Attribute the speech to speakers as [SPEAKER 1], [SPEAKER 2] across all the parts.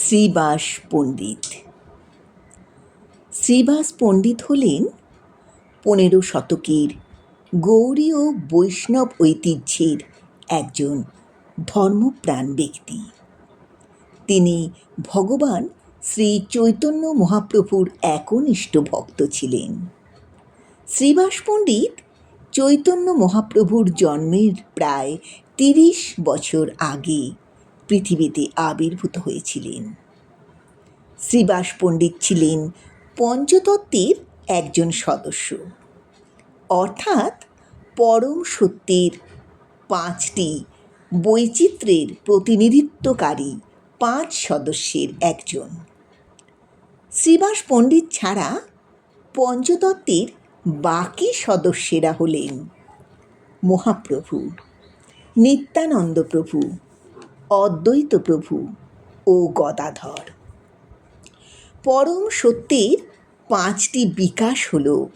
[SPEAKER 1] শ্রীবাস পণ্ডিত। শ্রীবাস পণ্ডিত হলেন পনেরো শতকের ও বৈষ্ণব ঐতিহ্যের একজন ধর্মপ্রাণ ব্যক্তি। তিনি ভগবান শ্রী চৈতন্য মহাপ্রভুর একনিষ্ঠ ভক্ত ছিলেন। শ্রীবাস পণ্ডিত চৈতন্য মহাপ্রভুর জন্মের প্রায় তিরিশ বছর আগে পৃথিবীতে আবির্ভূত হয়েছিলেন। শ্রীবাস পণ্ডিত ছিলেন পঞ্চতত্ত্বের একজন সদস্য। অর্থাৎ পরম সত্যের পাঁচটি বৈচিত্র্যের প্রতিনিধিত্বকারী পাঁচ সদস্যের একজন। শ্রীবাস পণ্ডিত ছাড়া পঞ্চতত্ত্বের বাকি সদস্যেরা হলেন মহাপ্রভু, নিত্যানন্দ প্রভু অদ্বৈত প্রভু ও গদাধর। পরম সত্যের পাঁচটি বিকাশ হল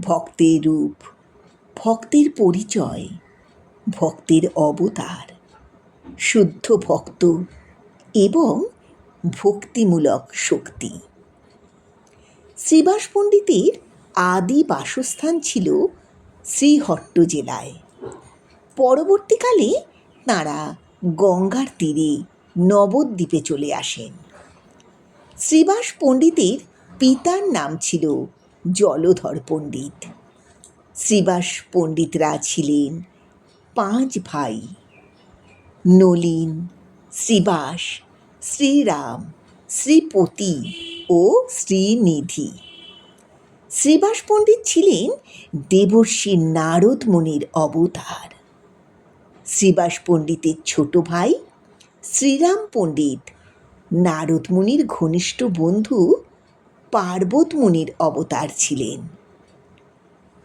[SPEAKER 1] ভক্তের রূপ, ভক্তের পরিচয়, ভক্তের অবতার, শুদ্ধ ভক্ত এবং ভক্তিমূলক শক্তি। শ্রীবাস পণ্ডিতের আদি বাসস্থান ছিল শ্রীহট্ট জেলায়। পরবর্তীকালে তাঁরা গঙ্গার তীরে নবদ্বীপে চলে আসেন। শ্রীবাস পণ্ডিতের পিতার নাম ছিল জলধর পণ্ডিত। শ্রীবাস পণ্ডিতরা ছিলেন পাঁচ ভাই। নলিন, শ্রীবাস, শ্রীরাম, শ্রীপতি ও শ্রীনিধি। শ্রীবাস পণ্ডিত ছিলেন দেবর্ষী নারদ মুনির অবতার। শ্রীবাস পণ্ডিতের ছোট ভাই শ্রীরাম পণ্ডিত। নারদ মুনির ঘনিষ্ঠ বন্ধু পার্বত মুনির অবতার ছিলেন।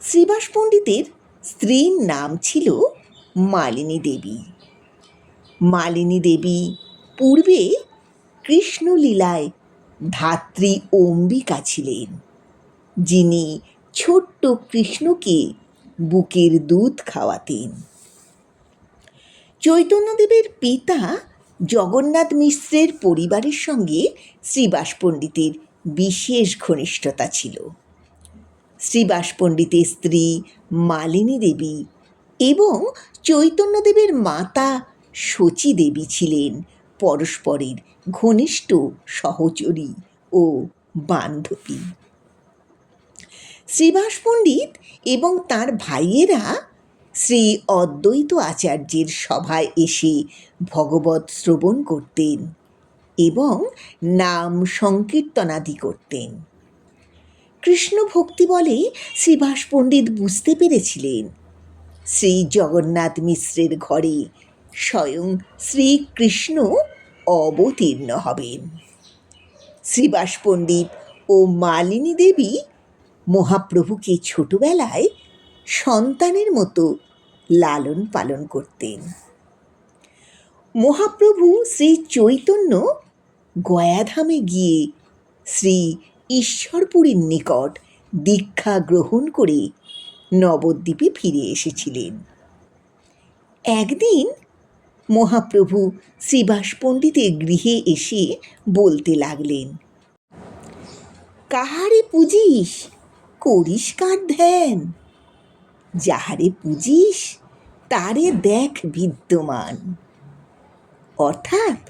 [SPEAKER 1] শ্রীবাস পণ্ডিতের স্ত্রীর নাম ছিল মালিনী দেবী। মালিনী দেবী পূর্বে কৃষ্ণলীলায় ধাত্রী অম্বিকা ছিলেন। যিনি ছোট্ট কৃষ্ণকে বুকের দুধ খাওয়াতেন। চৈতন্যদেবের পিতা জগন্নাথ মিশ্রের পরিবারের সঙ্গে শ্রীবাস পণ্ডিতের বিশেষ ঘনিষ্ঠতা ছিল। শ্রীবাস পণ্ডিতের স্ত্রী মালিনী দেবী এবং চৈতন্যদেবের মাতা শচী দেবী ছিলেন পরস্পরের ঘনিষ্ঠ সহচরী ও বান্ধবী। শ্রীবাস পণ্ডিত এবং তার ভাইয়েরা শ্রী অদ্বৈত আচার্যের সভায় এসে ভগবত শ্রবণ করতেন এবং নাম সংকীর্তনাদি করতেন। কৃষ্ণ ভক্তি বলে শ্রীবাস পণ্ডিত বুঝতে পেরেছিলেন। শ্রী জগন্নাথ মিশ্রের ঘরে স্বয়ং শ্রীকৃষ্ণ অবতীর্ণ হবেন। শ্রীবাস পণ্ডিত ও মালিনী দেবী মহাপ্রভুকে ছোটবেলায় সন্তানের মতো লালন পালন করতেন। মহাপ্রভু শ্রী চৈতন্য গয়াধামে গিয়ে শ্রী ঈশ্বরপুরীর নিকট দীক্ষা গ্রহণ করে নবদ্বীপে ফিরে এসেছিলেন। একদিন মহাপ্রভু শ্রীবাস পণ্ডিতের গৃহে এসে বলতে লাগলেন, কাহারে পুজিস? করিস কার ধ্যান? যাহারে পুজিস তারে দেখ বিদ্যমান। অর্থাৎ,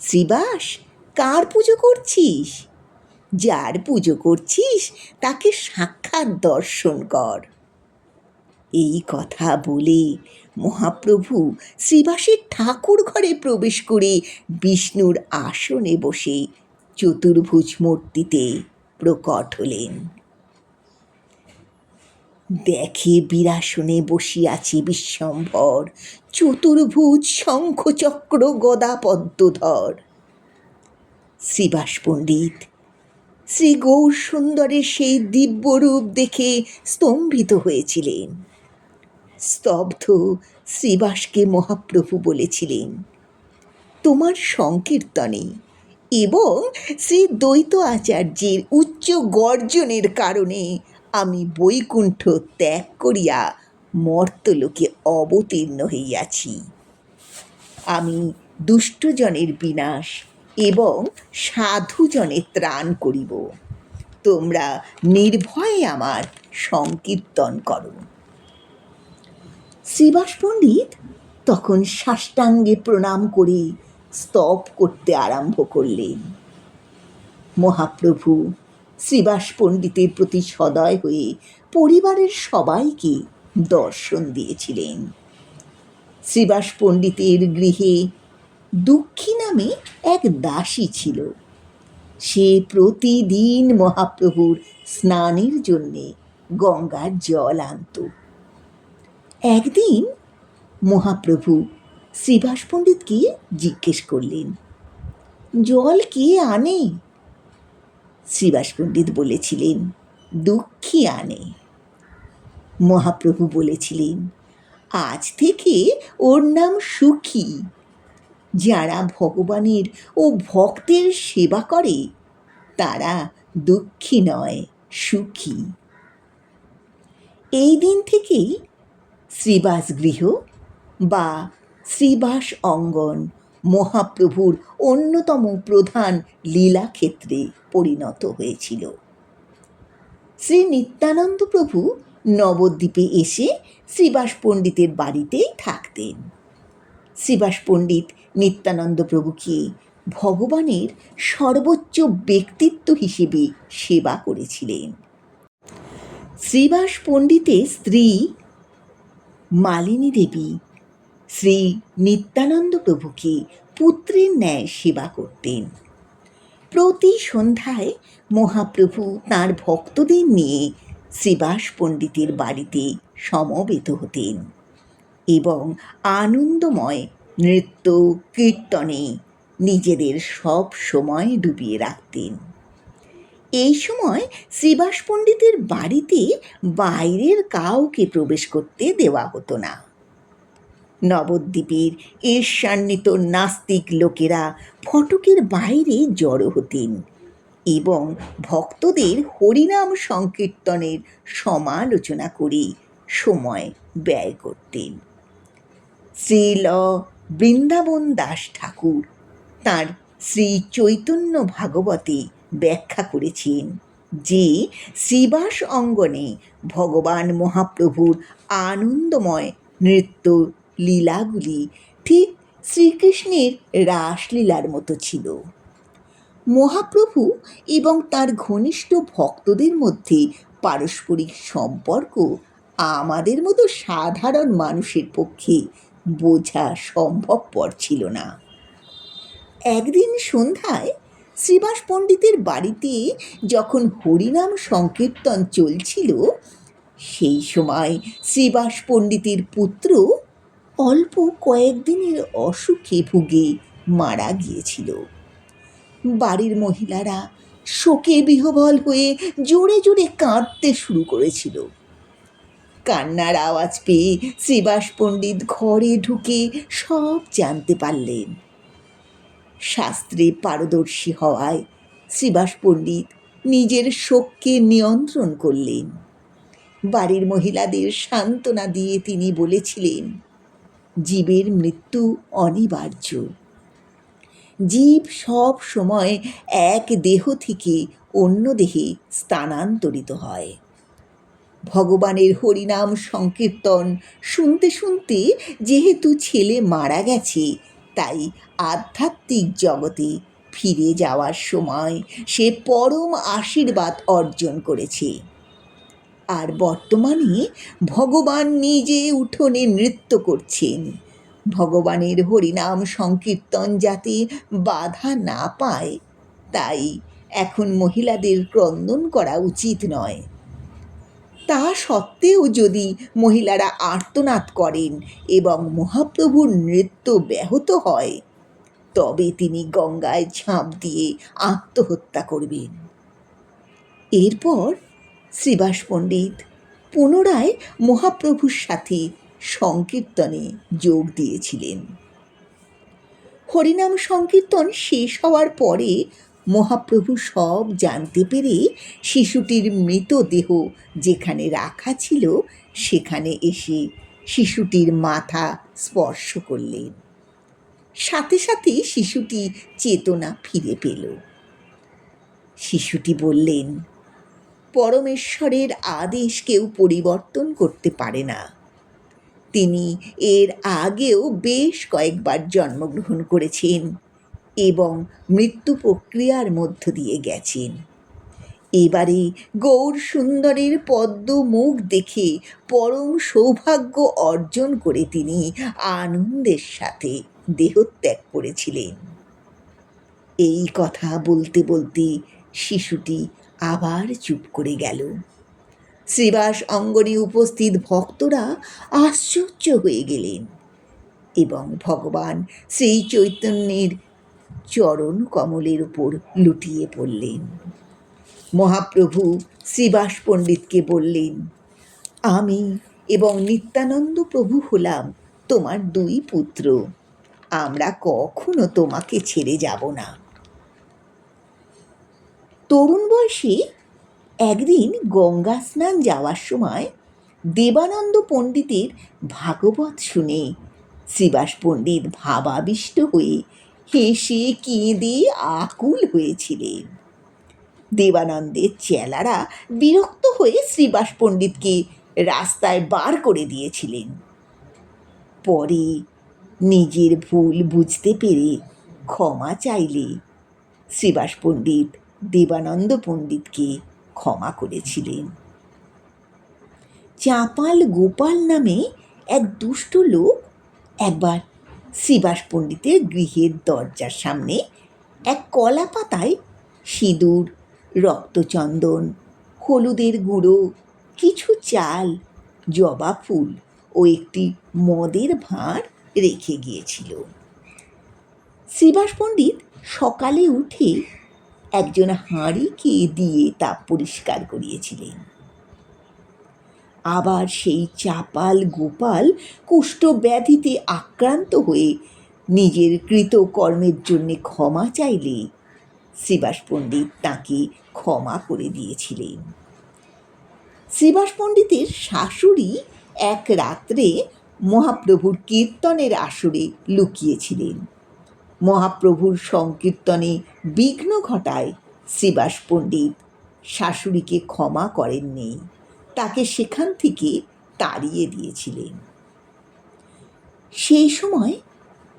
[SPEAKER 1] শ্রীবাস, কার পুজো করছিস? যার পুজো করছিস, তাকে সাক্ষাৎ দর্শন কর। এই কথা বলে মহাপ্রভু শ্রীবাসের ঠাকুর ঘরে প্রবেশ করে বিষ্ণুর আসনে বসে চতুর্ভুজ মূর্তিতে প্রকট হলেন। দেখে বিরাসনে বসিয়াছে বিশ্বম্ভর। চতুর্ভুজ শঙ্খচক্র গদা পদ্মধর। শ্রীবাস পণ্ডিত শ্রী গৌর সুন্দরের সেই দিব্যরূপ দেখে স্তম্ভিত হয়েছিলেন। স্তব্ধ শ্রীবাসকে মহাপ্রভু বলেছিলেন, তোমার সংকীর্তনে এবং শ্রী দ্বৈত আচার্যের উচ্চ গর্জনের কারণে আমি বৈকুণ্ঠ ত্যাগ করিয়া মর্তলোকে অবতীর্ণ হইয়াছি। আমি দুষ্টজনের বিনাশ এবং সাধুজনের ত্রাণ করিব। তোমরা নির্ভয়ে আমার সংকীর্তন করো। শ্রীবাস পণ্ডিত তখন সাষ্টাঙ্গে প্রণাম করে স্তব করতে আরম্ভ করলেন। মহাপ্রভু শ্রীবাস পণ্ডিতের প্রতি সদয় হয়ে পরিবারের সবাইকে দর্শন দিয়েছিলেন। শ্রীবাস পণ্ডিতের গৃহে দুঃখী নামে এক দাসী ছিল। সে প্রতিদিন মহাপ্রভুর স্নানের জন্যে গঙ্গার জল আনত। একদিন মহাপ্রভু শ্রীবাস পণ্ডিতকে জিজ্ঞেস করলেন, জল কে আনে? শ্রীবাস পণ্ডিত বলেছিলেন, দুঃখী আনে। মহাপ্রভু বলেছিলেন, আজ থেকে ওর নাম সুখী। যারা ভগবানের ও ভক্তের সেবা করে, তারা দুঃখী নয়, সুখী। এই দিন থেকেই শ্রীবাস গৃহ বা শ্রীবাস অঙ্গন মহাপ্রভুর অন্যতম প্রধান লীলাক্ষেত্রে পরিণত হয়েছিল। শ্রী নিত্যানন্দ প্রভু নবদ্বীপে এসে শ্রীবাস পণ্ডিতের বাড়িতেই থাকতেন। শ্রীবাস পণ্ডিত নিত্যানন্দ প্রভুকে ভগবানের সর্বোচ্চ ব্যক্তিত্ব হিসেবে সেবা করেছিলেন। শ্রীবাস পণ্ডিতের স্ত্রী মালিনী দেবী শ্রী নিত্যানন্দ প্রভুকে পুত্রের ন্যায় সেবা করতেন। প্রতি সন্ধ্যায় মহাপ্রভু তাঁর ভক্তদের নিয়ে শ্রীবাস পণ্ডিতের বাড়িতে সমবেত হতেন এবং আনন্দময় নৃত্য, কীর্তনে নিজেদের সব সময় ডুবিয়ে রাখতেন। এই সময় শ্রীবাস পণ্ডিতের বাড়িতে বাইরের কাউকে প্রবেশ করতে দেওয়া হতো না। নবদ্বীপের ঈর্ষান্বিত নাস্তিক লোকেরা ফটকের বাইরে জড়ো হতেন এবং ভক্তদের হরিনাম সংকীর্তনের সমালোচনা করে সময় ব্যয় করতেন। শ্রীল বৃন্দাবন দাস ঠাকুর তার শ্রী চৈতন্য ভাগবতে ব্যাখ্যা করেছেন যে শ্রীবাস অঙ্গনে ভগবান মহাপ্রভুর আনন্দময় নৃত্য লীলাগুলি ঠিক শ্রীকৃষ্ণের রাসলীলার মতো ছিল। মহাপ্রভু এবং তার ঘনিষ্ঠ ভক্তদের মধ্যে পারস্পরিক সম্পর্ক আমাদের মতো সাধারণ মানুষের পক্ষে বোঝা সম্ভবপর ছিল না। একদিন সন্ধ্যায় শ্রীবাস পণ্ডিতের বাড়িতে যখন হরিনাম সংকীর্তন চলছিল, সেই সময় শ্রীবাস পণ্ডিতের পুত্র অল্প কয়েকদিনের অসুখে ভুগে মারা গিয়েছিল। বাড়ির মহিলারা শোকে বিহবল হয়ে জোরে জোরে কাঁদতে শুরু করেছিল। কান্নার আওয়াজ পেয়ে শ্রীবাস পণ্ডিত ঘরে ঢুকে সব জানতে পারলেন। শাস্ত্রে পারদর্শী হওয়ায় শ্রীবাস পণ্ডিত নিজের শোককে নিয়ন্ত্রণ করলেন। বাড়ির মহিলাদের সান্ত্বনা দিয়ে তিনি বলেছিলেন জীবের মৃত্যু অনিবার্য। জীব সব সময় এক দেহ থেকে অন্য দেহে স্থানান্তরিত হয়। ভগবানের হরিনাম সংকীর্তন শুনতে শুনতে যেহেতু ছেলে মারা গেছে, তাই আধ্যাত্মিক জগতে ফিরে যাওয়ার সময় সে পরম আশীর্বাদ অর্জন করেছে। আর বর্তমানে ভগবান নিজে উঠোনে নৃত্য করছেন। ভগবানের হরিনাম সংকীর্তন যাতে বাধা না পায়, তাই এখন মহিলাদের ক্রন্দন করা উচিত নয়। তা সত্ত্বেও যদি মহিলারা আর্তনাদ করেন এবং মহাপ্রভুর নৃত্য ব্যাহত হয়, তবে তিনি গঙ্গায় ঝাঁপ দিয়ে আত্মহত্যা করবেন। এরপর শ্রীবাস পণ্ডিত। পুনরায় মহাপ্রভুর সাথে সংকীর্তনে যোগ দিয়েছিলেন। হরিনাম সংকীর্তন শেষ হওয়ার পরে মহাপ্রভু সব জানতে পেরে শিশুটির মৃতদেহ যেখানে রাখা ছিল, সেখানে এসে শিশুটির মাথা স্পর্শ করলেন। সাথে সাথে শিশুটি চেতনা ফিরে পেল। শিশুটি বললেন পরমেশ্বরের আদেশ কেউ পরিবর্তন করতে পারে না। তিনি এর আগেও বেশ কয়েকবার জন্মগ্রহণ করেছেন এবং মৃত্যু প্রক্রিয়ার মধ্য দিয়ে গেছেন। এবারে গৌর সুন্দরের পদ্ম মুখ দেখে পরম সৌভাগ্য অর্জন করে তিনি আনন্দের সাথে দেহত্যাগ করেছিলেন। এই কথা বলতে বলতে শিশুটি আবার চুপ করে গেল। শ্রীবাস অঙ্গনে উপস্থিত ভক্তরা আশ্চর্য হয়ে গেলেন এবং ভগবান শ্রী চৈতন্যের চরণ কমলের উপর লুটিয়ে পড়লেন। মহাপ্রভু শ্রীবাস পণ্ডিতকে বললেন, আমি এবং নিত্যানন্দ প্রভু হলাম তোমার দুই পুত্র। আমরা কখনো তোমাকে ছেড়ে যাব না। তরুণ বয়সে একদিন গঙ্গা স্নান যাওয়ার সময় দেবানন্দ পণ্ডিতের ভাগবত শুনে শ্রীবাস পণ্ডিত ভাবাবিষ্ট হয়ে হেসে কেঁদে আকুল হয়েছিলেন। দেবানন্দের চেলারা বিরক্ত হয়ে শ্রীবাস পণ্ডিতকে রাস্তায় বার করে দিয়েছিলেন। পরে নিজের ভুল বুঝতে পেরে ক্ষমা চাইলে শ্রীবাস পণ্ডিত দেবানন্দ পণ্ডিতকে ক্ষমা করেছিলেন। চাপাল গোপাল নামে এক দুষ্ট লোক একবার শ্রীবাস পণ্ডিতের গৃহের দরজার সামনে এক কলা পাতায় সিঁদুর, রক্তচন্দন, হলুদের গুঁড়ো, কিছু চাল, জবা ফুল ও একটি মদের ভাঁড় রেখে গিয়েছিল। শ্রীবাস পণ্ডিত সকালে উঠে একজন হাঁড়িকে দিয়ে তা পরিষ্কার করিয়েছিলেন। আবার সেই চাপাল গোপাল কুষ্ঠ ব্যাধিতে আক্রান্ত হয়ে নিজের কৃতকর্মের জন্য ক্ষমা চাইলে শ্রীবাস পণ্ডিত তাঁকে ক্ষমা করে দিয়েছিলেন। শ্রীবাস পণ্ডিতের শাশুড়ি এক রাত্রে মহাপ্রভুর কীর্তনের আসরে লুকিয়েছিলেন। মহাপ্রভুর সংকীর্তনে বিঘ্ন ঘটায় শ্রীবাস পণ্ডিত। শাশুড়িকে ক্ষমা করেননি, তাকে সেখান থেকে তাড়িয়ে দিয়েছিলেন। সেই সময়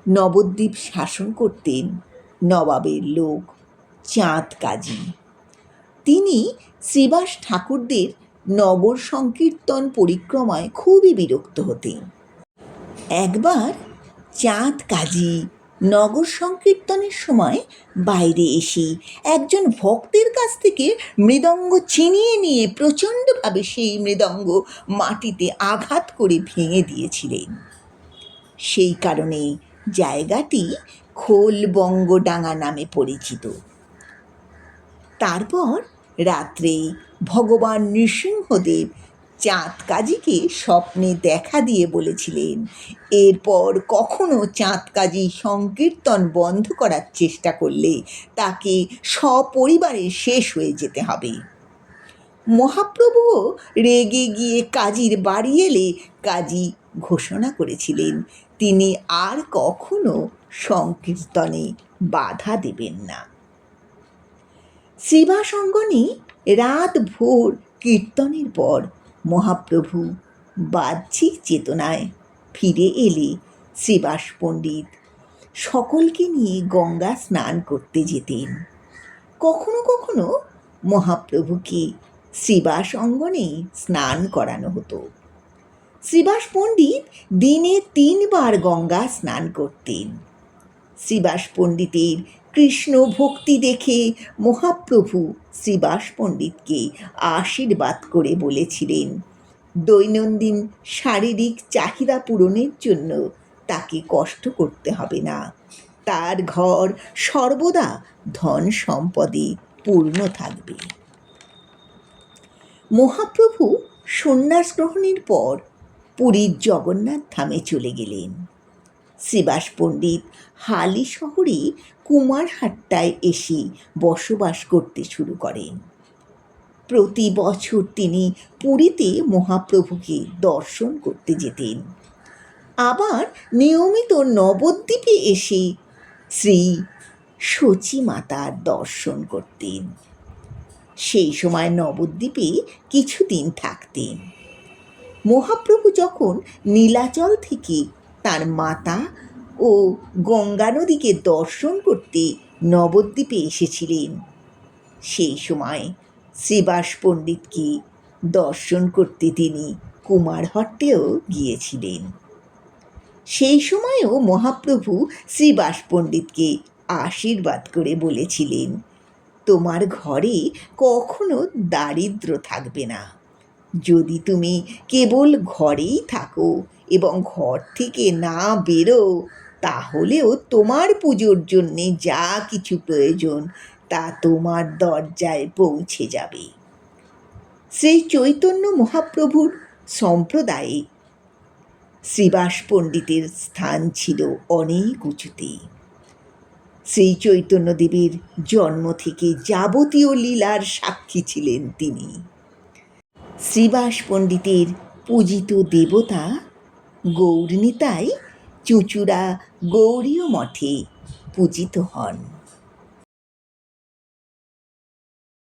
[SPEAKER 1] নবদ্বীপ শাসন করতেন নবাবের লোক চাঁদ কাজী। তিনি শ্রীবাস ঠাকুরদের নগর সংকীর্তন পরিক্রমায় খুবই বিরক্ত হতেন। একবার চাঁদ কাজী নগর সংকীর্তনের সময় বাইরে এসে একজন ভক্তের কাছ থেকে মৃদঙ্গ ছিনিয়ে নিয়ে প্রচণ্ডভাবে সেই মৃদঙ্গ মাটিতে আঘাত করে ভেঙে দিয়েছিলেন। সেই কারণে জায়গাটি খোলবঙ্গডাঙ্গা নামে পরিচিত। তারপর রাত্রে ভগবান নৃসিংহদেব চাঁদ কাজীকে স্বপ্নে দেখা দিয়ে বলেছিলেন। এরপর কখনো চাঁদ কাজী সংকীর্তন বন্ধ করার চেষ্টা করলে তাকে সপরিবারে শেষ হয়ে যেতে হবে। মহাপ্রভু রেগে গিয়ে কাজীর বাড়ি এলে কাজী ঘোষণা করেছিলেন, তিনি আর কখনো সংকীর্তনে বাধা দেবেন না। শিবাসঙ্গনে রাত ভোর কীর্তনের পর মহাপ্রভু। বাহ্যিক চেতনায়। ফিরে এলে শ্রীবাস পণ্ডিত। সকলকে নিয়ে গঙ্গা স্নান করতে যেতেন। কখনো কখনো মহাপ্রভুকে শ্রীবাস অঙ্গনে স্নান করানো হতো। শ্রীবাস পণ্ডিত দিনে তিনবার গঙ্গা স্নান করতেন। শ্রীবাস পণ্ডিতের কৃষ্ণ ভক্তি দেখে মহাপ্রভু শ্রীবাস পণ্ডিতকে আশীর্বাদ করে বলেছিলেন, দৈনন্দিন শারীরিক চাহিদা পূরণের জন্য তাকে কষ্ট করতে হবে না। তার ঘর সর্বদা ধন সম্পদে পূর্ণ থাকবে মহাপ্রভু সন্ন্যাস গ্রহণের পর পুরীর জগন্নাথ ধামে চলে গেলেন। শ্রীবাস পণ্ডিত হালি শহরে কুমারহাট্টায় এসে বসবাস করতে শুরু করেন। প্রতি বছর তিনি পুরীতে মহাপ্রভুকে দর্শন করতে যেতেন। আবার নিয়মিত নবদ্বীপে এসে শ্রী মাতার দর্শন করতেন। সেই সময় নবদ্বীপে কিছুদিন থাকতেন। মহাপ্রভু যখন নীলাচল থেকে তার মাতা ও গঙ্গা নদীকে দর্শন করতে নবদ্বীপে এসেছিলেন। সেই সময় শ্রীবাস পণ্ডিতকে দর্শন করতে তিনি কুমারহট্টেও গিয়েছিলেন। সেই সময়ও মহাপ্রভু শ্রীবাস পণ্ডিতকে আশীর্বাদ করে বলেছিলেন, তোমার ঘরে কখনো দারিদ্র থাকবে না। যদি তুমি কেবল ঘরেই থাকো এবং ঘর থেকে না বেরো তাহলেও তোমার পুজোর জন্যে যা কিছু প্রয়োজন, তা তোমার দরজায় পৌঁছে যাবে। সেই চৈতন্য মহাপ্রভুর সম্প্রদায়ে শ্রীবাস পণ্ডিতের স্থান ছিল অনেক উঁচুতে। শ্রী চৈতন্যদেবের জন্ম থেকে যাবতীয় লীলার সাক্ষী ছিলেন তিনি। শ্রীবাস পণ্ডিতের পূজিত দেবতা গৌরনীতাই চুঁচুড়া গৌরীয় মঠে পূজিত হন।